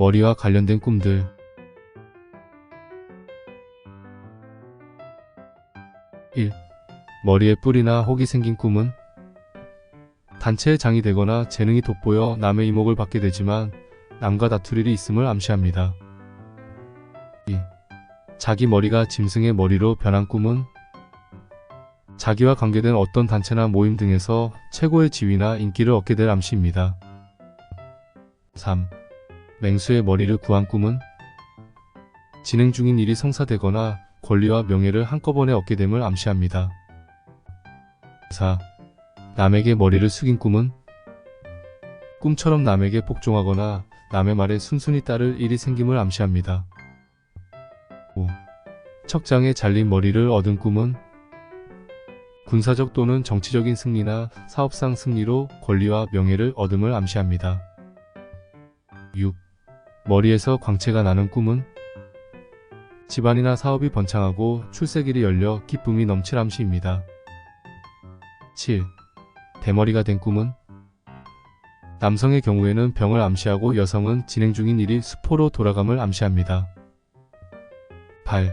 머리와 관련된 꿈들. 일. 머리에 뿔이나 혹이 생긴 꿈은 단체의 장이 되거나 재능이 돋보여 남의 이목을 받게 되지만 남과 다툴 일이 있음을 암시합니다. 2. 자기 머리가 짐승의 머리로 변한 꿈은 자기와 관계된 어떤 단체나 모임 등에서 최고의 지위나 인기를 얻게 될 암시입니다. 3. 맹수의 머리를 구한 꿈은 진행 중인 일이 성사되거나 권리와 명예를 한꺼번에 얻게 됨을 암시합니다. 4. 남에게 머리를 숙인 꿈은 꿈처럼 남에게 복종하거나 남의 말에 순순히 따를 일이 생김을 암시합니다. 5. 척장에 잘린 머리를 얻은 꿈은 군사적 또는 정치적인 승리나 사업상 승리로 권리와 명예를 얻음을 암시합니다. 6. 머리에서 광채가 나는 꿈은 집안이나 사업이 번창하고 출세길이 열려 기쁨이 넘칠 암시입니다. 7. 대머리가 된 꿈은 남성의 경우에는 병을 암시하고 여성은 진행 중인 일이 수포로 돌아감을 암시합니다. 8.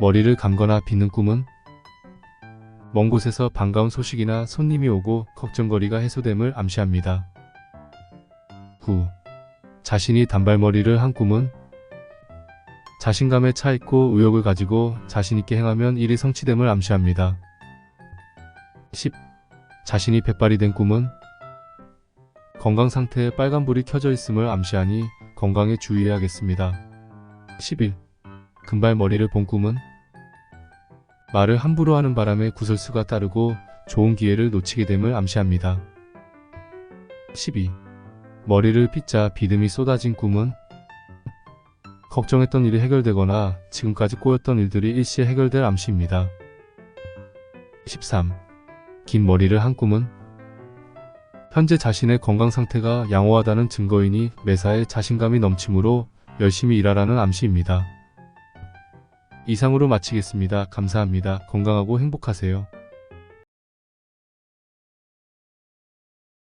머리를 감거나 빗는 꿈은 먼 곳에서 반가운 소식이나 손님이 오고 걱정거리가 해소됨을 암시합니다. 9. 자신이 단발머리를 한 꿈은 자신감에 차 있고 의욕을 가지고 자신있게 행하면 일이 성취됨을 암시합니다. 10. 자신이 백발이 된 꿈은 건강 상태에 빨간불이 켜져 있음을 암시하니 건강에 주의해야겠습니다. 11. 금발머리를 본 꿈은 말을 함부로 하는 바람에 구설수가 따르고 좋은 기회를 놓치게 됨을 암시합니다. 12. 머리를 빗자 비듬이 쏟아진 꿈은 걱정했던 일이 해결되거나 지금까지 꼬였던 일들이 일시에 해결될 암시입니다. 13. 긴 머리를 한 꿈은 현재 자신의 건강 상태가 양호하다는 증거이니 매사에 자신감이 넘치므로 열심히 일하라는 암시입니다. 이상으로 마치겠습니다. 감사합니다. 건강하고 행복하세요.